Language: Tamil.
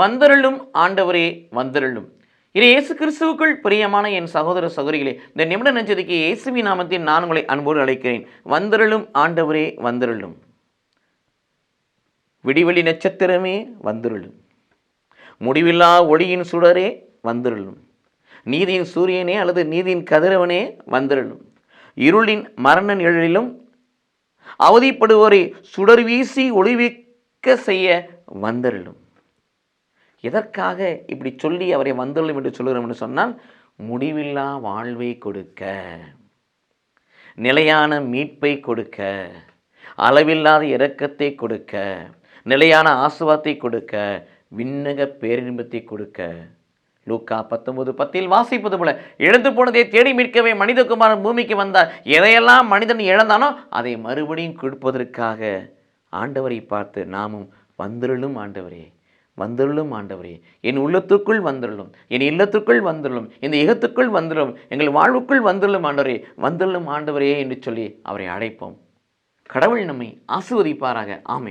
வந்தருளும் ஆண்டவரே வந்தருளும். இது இயேசு கிறிஸ்துவுக்குள் பிரியமான என் சகோதர சகோதரிகளே இந்த நிமிட நஞ்சதிக்கு இயேசுவி நாமத்தில் நான் உங்களை அன்போடு அழைக்கிறேன். வந்தருளும் ஆண்டவரே வந்தருளும். விடிவெளி நட்சத்திரமே வந்தருளும். முடிவில்லா ஒளியின் சுடரே வந்தருளும். நீதியின் சூரியனே அல்லது நீதியின் கதிரவனே வந்தருளும். இருளின் மரண நிழலிலும் அவதிப்படுவோரை சுடர் வீசி ஒளிவிக்க செய்ய வந்தருளும். எதற்காக இப்படி சொல்லி அவரை வந்துள்ளோம் என்று சொல்கிறோம் என்று சொன்னால் முடிவில்லா வாழ்வை கொடுக்க நிலையான மீட்பை கொடுக்க அளவில்லாத இரக்கத்தை கொடுக்க நிலையான ஆசுவாத்தை கொடுக்க விண்ணக பேரின்பத்தை கொடுக்க. லூக்கா பத்தொன்பது பத்தில் வாசிப்பது போல இழந்து போனதை தேடி மீட்கவே மனிதகுமாரன் பூமிக்கு வந்தார். எதையெல்லாம் மனிதன் இழந்தானோ அதை மறுபடியும் கொடுப்பதற்காக ஆண்டவரை பார்த்து நாமும் வந்திருளும் ஆண்டவரே. வந்தருளும் ஆண்டவரே. என் உள்ளத்துக்குள் வந்துள்ளும் என் இல்லத்துக்குள் வந்துள்ளும் இந்த இகத்துக்குள் வந்துள்ளும் எங்கள் வாழ்வுக்குள் வந்துள்ளும் ஆண்டவரே. வந்துள்ளும் ஆண்டவரே என்று சொல்லி அவரை அழைப்போம். கடவுள் நம்மை ஆசிர்வதிப்பாராக. ஆமை